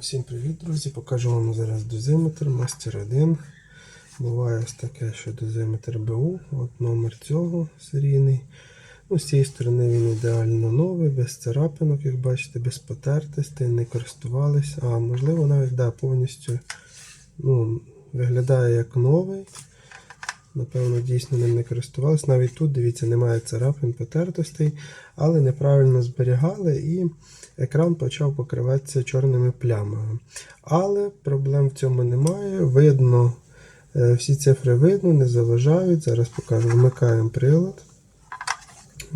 Всім привіт, друзі! Покажу вам зараз дозиметр Master 1. Буває ось таке, що дозиметр БУ. От номер цього серійний. Ну, З цієї сторони він ідеально новий, без царапинок, як бачите, без потертостей, не користувалися. А можливо навіть да, повністю ну, виглядає як новий. Напевно, дійсно ним не користувалися. Навіть тут, дивіться, немає царапин, потертостей, але неправильно зберігали і екран почав покриватися чорними плямами. Але проблем в цьому немає. Видно, е, всі цифри видно, не заважають. Зараз покажу. Вмикаємо прилад.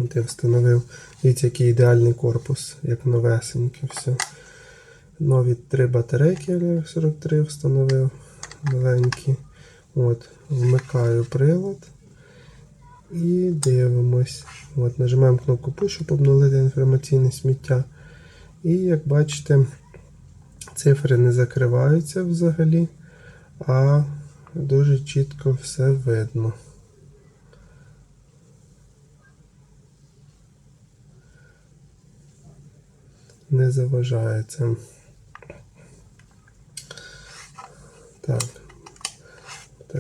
От я встановив, дивіться, який ідеальний корпус, як новесеньке все. Нові три батарейки LR43 встановив новенькі. От, Вмикаю прилад і дивимось. От, Нажимаємо кнопку Push, щоб обнулити інформаційне сміття. І як бачите, цифри не закриваються взагалі, а дуже чітко все видно. Не заважає це.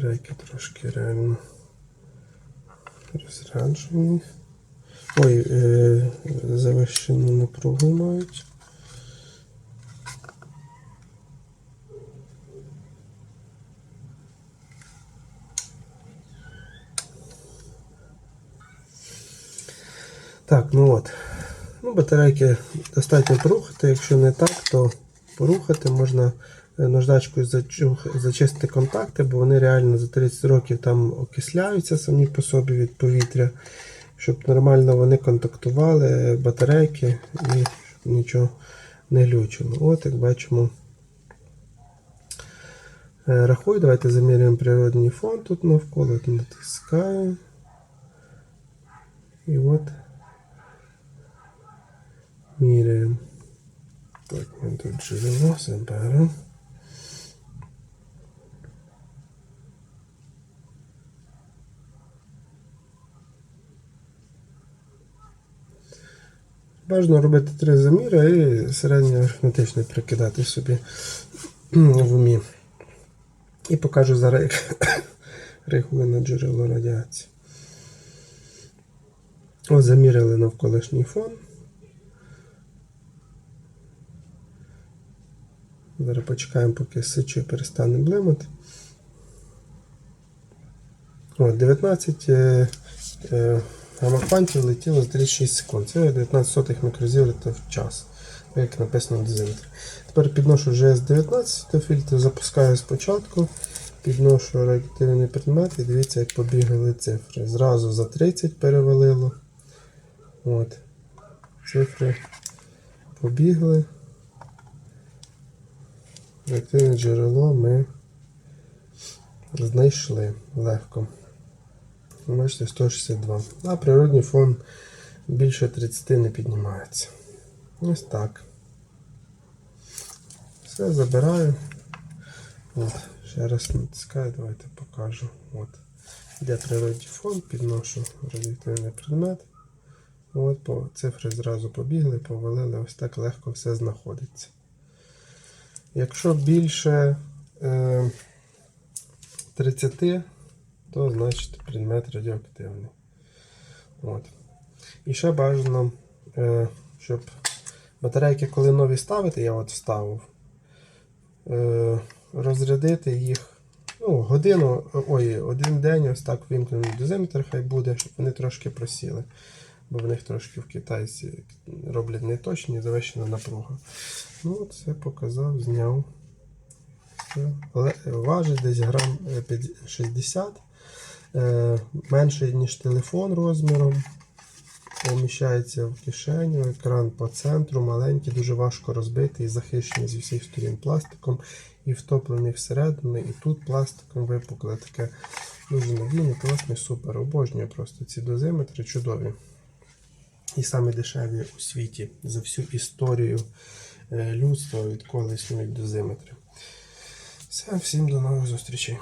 Батарейки трошки реально розряджені. Ой, е, завищену напругу мають. Так, ну от. Ну, батарейки достатньо порухати. Якщо не так, то порухати можна наждачкою зачистити контакти, бо вони реально за 30 років там окисляються самі по собі від повітря, щоб нормально вони контактували, е, батарейки і щоб нічого не глючило. От як бачимо. Е, Рахую, давайте замірюємо природний фон тут навколо, От натискаю. І от міряємо. Так, ми тут живемо, заберемо. Бажано робити три заміри і середньо арифметично прикидати собі в умі. І покажу зараз, як реагує на джерело радіації. Ось заміряли навколишній фон. Зараз почекаємо, поки сичу перестане блимати. От, 19 е, е, гамма-квантів летіло за 36 секунд. Це 19 сотих мікрозівліта в час, як написано в дозиметрі. Тепер підношу GS19 до фільтру, запускаю спочатку, підношу реактивний предмет і дивіться, як побігли цифри. Зразу за 30 перевалило. От. Цифри побігли. Реактивне джерело ми знайшли легко. Бачите, 162. А природний фон більше 30 не піднімається. Ось так. Все забираю. От, ще раз натискаю, давайте покажу. От. Де природний фон, підношу радіоактивний предмет. От, по, цифри зразу побігли, повалили, ось так легко все знаходиться. Якщо більше е, 30, то значить предмет радіоактивний. От. І ще бажано, е, щоб батарейки, коли нові ставити, я от вставив, е, розрядити їх ну, годину, ой, один день, ось так вимкнений дозиметр, хай буде, щоб вони трошки просіли. Бо в них трошки в китайці роблять неточні, завищена напруга. Ну, це показав, зняв. Важить десь грам е, п'ять- 60, е, менше, ніж телефон розміром. Поміщається в кишеню, екран по центру, маленький, дуже важко розбитий, захищений зі всіх сторін пластиком і втоплений всередину. І тут пластиком випукле таке дуже надійне, класний, супер. Обожнюю просто ці дозиметри чудові. І саме дешеві у світі за всю історію е, людства, відколи існують дозиметри. Все, всім до нових зустрічей.